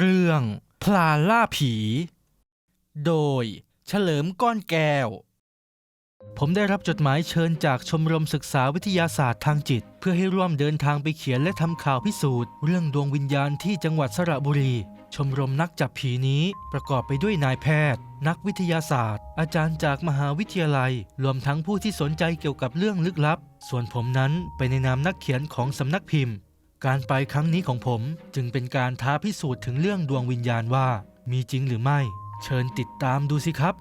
เรื่องพลาล่าผี โดยเฉลิมก้อนแก้ว ผมได้รับจดหมายเชิญจากชมรมศึกษาวิทยาศาสตร์ทางจิต เพื่อให้ร่วมเดินทางไปเขียนและทำข่าวพิสูจน์ เรื่องดวงวิญญาณที่จังหวัดสระบุรี ชมรมนักจับผีนี้ประกอบไปด้วยนายแพทย์ นักวิทยาศาสตร์ อาจารย์จากมหาวิทยาลัย รวมทั้งผู้ที่สนใจเกี่ยวกับเรื่องลึกลับ ส่วนผมนั้นไปในนามนักเขียนของสำนักพิมพ์ การไปครั้งนี้ของผมจึงเป็นการท้าพิสูจน์ถึงเรื่องดวงวิญญาณว่ามีจริงหรือไม่ เชิญติดตามดูสิครับ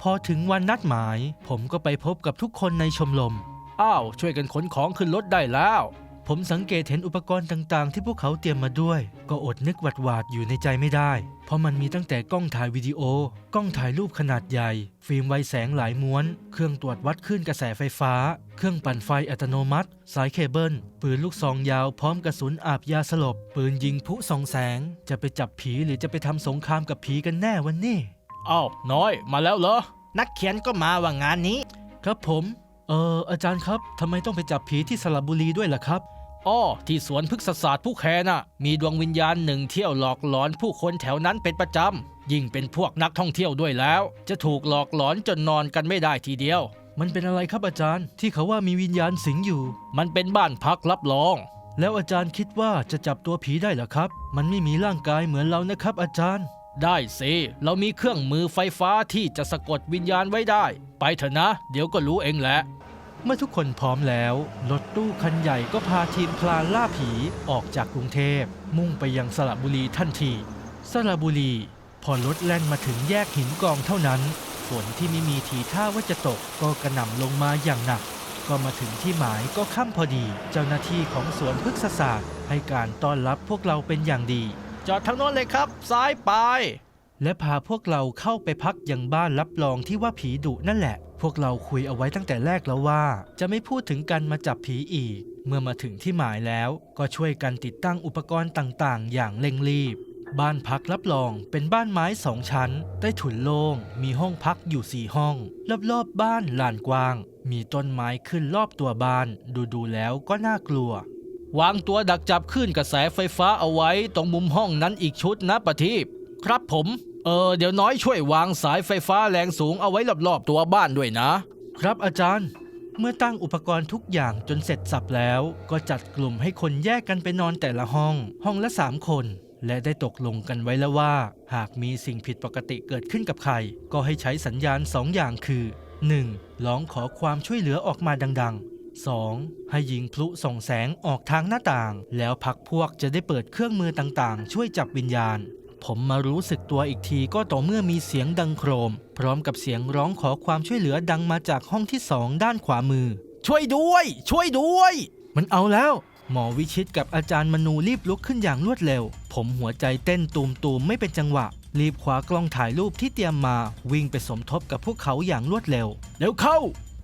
พอถึงวันนัดหมาย ผมก็ไปพบกับทุกคนในชมรมอ้าว ช่วยกันขนของขึ้นรถได้แล้ว ผมสังเกตเห็นอุปกรณ์ต่างๆ ที่พวกเขาเตรียมมาด้วย ก็อดนึกหวาดหวาดๆอยู่ในใจไม่ได้ เพราะมันมีตั้งแต่กล้องถ่ายวิดีโอ กล้องถ่ายรูปขนาดใหญ่ ฟิล์มไวแสงหลายม้วน เครื่องตรวจวัดคลื่นกระแสไฟฟ้า เครื่องปั่นไฟอัตโนมัติ สายเคเบิล ปืนลูกซองยาวพร้อมกระสุนอาบยาสลบ ปืนยิงพลุส่องแสง จะไปจับผีหรือจะไปทำสงครามกับผีกันแน่วันนี้อ้าวน้อย มาแล้วเหรอนักเขียนก็มาว่างานนี้ ครับผม เอออาจารย์ครับทำไมต้องไปจับผีที่สระบุรีด้วยล่ะครับ อ้อที่สวนพฤกษศาสตร์ผู้แคน่ะ มีดวงวิญญาณหนึ่งเที่ยวหลอกหลอนผู้คนแถวนั้นเป็นประจำ ยิ่งเป็นพวกนักท่องเที่ยวด้วยแล้ว จะถูกหลอกหลอนจนนอนกันไม่ได้ทีเดียว มันเป็นอะไรครับอาจารย์ ที่เขาว่ามีวิญญาณสิงอยู่ มันเป็นบ้านพักรับรอง แล้วอาจารย์คิดว่าจะจับตัวผีได้เหรอครับ มันไม่มีร่างกายเหมือนเรานะครับ อาจารย์ ได้สิเรามีเครื่องมือไฟฟ้าที่จะสะกดวิญญาณไว้ได้ ไปเถอะนะ เดี๋ยวก็รู้เองแหละ เมื่อทุกคนพร้อมแล้วรถตู้คันใหญ่ก็พาทีมพลานล่าผีออกจากกรุงเทพ มุ่งไปยังสระบุรีทันที สระบุรีพอรถแล่นมาถึงแยกหินกองเท่านั้น ฝนที่ไม่มีทีท่าว่าจะตกก็กระหน่ำลงมาอย่างหนัก ก็มาถึงที่หมายก็ค่ำพอดี เจ้าหน้าที่ของสวนพฤกษศาสตร์ให้การต้อนรับพวกเราเป็นอย่างดี จอดทางโน้นเลยครับ ซ้ายไป และพาพวกเราเข้าไปพักยังบ้านรับรองที่ว่าผีดุนั่นแหละ พวกเราคุยเอาไว้ตั้งแต่แรกแล้วว่า จะไม่พูดถึงการมาจับผีอีก เมื่อมาถึงที่หมายแล้ว ก็ช่วยกันติดตั้งอุปกรณ์ต่างๆ อย่างเร่งรีบ บ้านพักรับรองเป็นบ้านไม้สองชั้น ใต้ถุนโล่งมีห้องพักอยู่สี่ห้องรอบๆบ้านลานกว้าง มีต้นไม้ขึ้นรอบตัวบ้าน ดูๆแล้วก็น่ากลัว วางตัวดักจับคลื่นกระแสไฟฟ้าเอาไว้ตรงมุมห้องนั้นอีกชุดนะประทีปครับผม เออเดี๋ยวน้อยช่วยวางสายไฟฟ้าแรงสูงเอาไว้รอบๆตัวบ้านด้วยนะ ครับอาจารย์ เมื่อตั้งอุปกรณ์ทุกอย่างจนเสร็จสับแล้ว ก็จัดกลุ่มให้คนแยกกันไปนอนแต่ละห้อง ห้องละ3คน และได้ตกลงกันไว้แล้วว่า หากมีสิ่งผิดปกติเกิดขึ้นกับใคร ก็ให้ใช้สัญญาณ2อย่างคือ 1. ร้องขอความช่วยเหลือออกมาดัง ๆ 2. ให้ยิงพลุส่องแสงออกทางหน้าต่าง แล้วพักพวกจะได้เปิดเครื่องมือต่างๆ ช่วยจับวิญญาณ ผมมารู้สึกตัวอีกทีก็ต่อเมื่อมีเสียงดังโครม พร้อมกับเสียงร้องขอความช่วยเหลือดังมาจากห้องที่สองด้านขวามือ ช่วยด้วย ช่วยด้วย มันเอาแล้ว หมอวิชิตกับอาจารย์มนูรีบลุกขึ้นอย่างรวดเร็ว ผมหัวใจเต้นตูมๆไม่เป็นจังหวะ รีบคว้ากล้องถ่ายรูปที่เตรียมมา วิ่งไปสมทบกับพวกเขาอย่างรวดเร็ว เร็วเข้า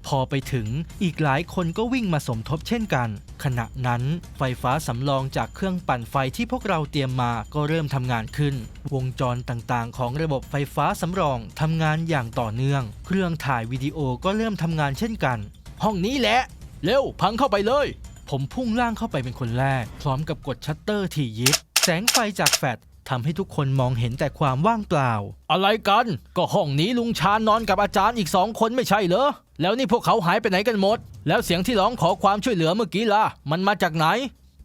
พอไปถึงอีกหลายคนก็วิ่งมาสมทบเช่นกัน ขณะนั้นไฟฟ้าสำรองจากเครื่องปั่นไฟที่พวกเราเตรียมมาก็เริ่มทำงานขึ้น วงจรต่างๆ ของระบบไฟฟ้าสำรองทำงานอย่างต่อเนื่อง เครื่องถ่ายวิดีโอก็เริ่มทำงานเช่นกัน ห้องนี้แหละ เร็วพังเข้าไปเลย ผมพุ่งล่างเข้าไปเป็นคนแรก พร้อมกับกดชัตเตอร์ที่ยิบแสงไฟจากแฟลช ทำให้ทุกคนมองเห็นแต่ความว่างเปล่า อะไรกัน ก็ห้องนี้ลุงชานนอนกับอาจารย์อีกสองคนไม่ใช่เหรอ แล้วนี่พวกเขาหายไปไหนกันหมด แล้วเสียงที่ร้องขอความช่วยเหลือเมื่อกี้ล่ะ มันมาจากไหน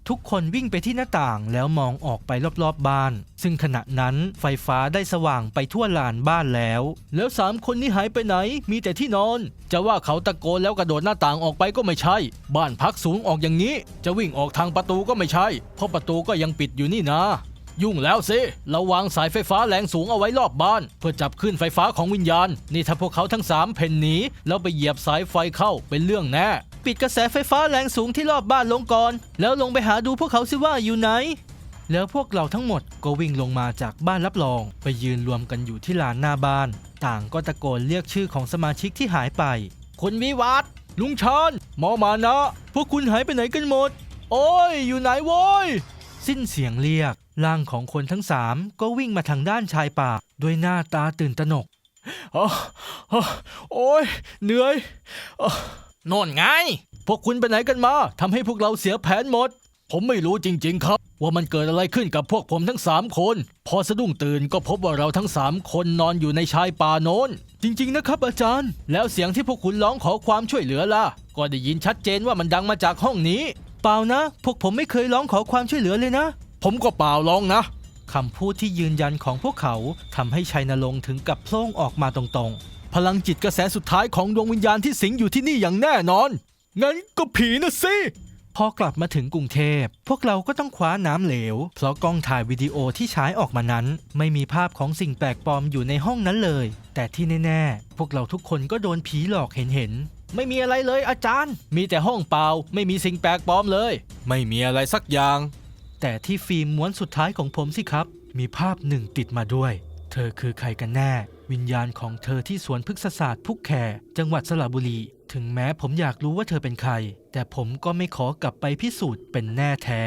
ทุกคนวิ่งไปที่หน้าต่างแล้วมองออกไปรอบๆบ้าน ซึ่งขณะนั้นไฟฟ้าได้สว่างไปทั่วลานบ้านแล้ว แล้วสามคนนี้หายไปไหน มีแต่ที่นอน จะว่าเขาตะโกนแล้วกระโดดหน้าต่างออกไปก็ไม่ใช่ บ้านพักสูงออกอย่างนี้ จะวิ่งออกทางประตูก็ไม่ใช่ เพราะประตูก็ยังปิดอยู่นี่นะ ยุ่งแล้วสิเราวางสายไฟฟ้าแรงสูงเอาไว้รอบบ้าน เพื่อจับขึ้นไฟฟ้าของวิญญาณ นี่ถ้าพวกเขาทั้งสามเพ่นหนีแล้วไปเหยียบสายไฟเข้าเป็นเรื่องแน่ ปิดกระแสไฟฟ้าแรงสูงที่รอบบ้านลงก่อน แล้วลงไปหาดูพวกเขาสิว่าอยู่ไหน แล้วพวกเราทั้งหมดก็วิ่งลงมาจากบ้านรับรอง ไปยืนรวมกันอยู่ที่ลานหน้าบ้าน ต่างก็ตะโกนเรียกชื่อของสมาชิกที่หายไปคุณวิวัฒลุงชานหมอมานะ พวกคุณหายไปไหนกันหมด โอ้ย อยู่ไหนโว้ย สิ้นเสียงเรียกร่างของคนทั้งสามก็วิ่งมาทางด้านชายป่าด้วยหน้าตาตื่นตระหนกอ๋ออ๋อโอ้ยเหนื่อยอ๋อโน่นไง พวกคุณไปไหนกันมาทำให้พวกเราเสียแผนหมด ผมไม่รู้จริง ๆ ครับ ว่ามันเกิดอะไรขึ้นกับพวกผมทั้งสามคน พอสะดุ้งตื่นก็พบว่าเราทั้งสามคนนอนอยู่ในชายป่าโน้น จริง ๆ นะครับ อาจารย์ แล้วเสียงที่พวกคุณร้องขอความช่วยเหลือล่ะ ก็ได้ยินชัดเจนว่ามันดังมาจากห้องนี้ เปล่านะ พวกผมไม่เคยร้องขอความช่วยเหลือเลยนะ ผมก็เปล่าร้องนะคำพูดที่ยืนยันของพวกเขาทำให้ชัยนรงค์ถึงกับโพล่งออกมาตรงพลังจิตกระแสสุดท้ายของดวงวิญญาณที่สิงอยู่ที่นี่อย่างแน่นอน งั้นก็ผีนะสิๆพอกลับมาถึงกรุงเทพ พวกเราก็ต้องคว้าน้ำเหลว เพราะกล้องถ่ายวิดีโอที่ฉายออกมานั้น ไม่มีภาพของสิ่งแปลกปลอมอยู่ในห้องนั้นเลย แต่ที่แน่ๆ พวกเราทุกคนก็โดนผีหลอกเห็นๆ ไม่มีอะไรเลยอาจารย์ มีแต่ห้องเปล่า ไม่มีสิ่งแปลกปลอมเลย ไม่มีอะไรสักอย่าง แต่ที่ฟิล์มม้วนสุดท้ายของผมสิครับ มีภาพหนึ่งติดมาด้วย เธอคือใครกันแน่ วิญญาณของเธอที่สวนพฤกษศาสตร์พุกแคจังหวัดสระบุรี ถึงแม้ผมอยากรู้ว่าเธอเป็นใคร แต่ผมก็ไม่ขอกลับไปพิสูจน์เป็นแน่แท้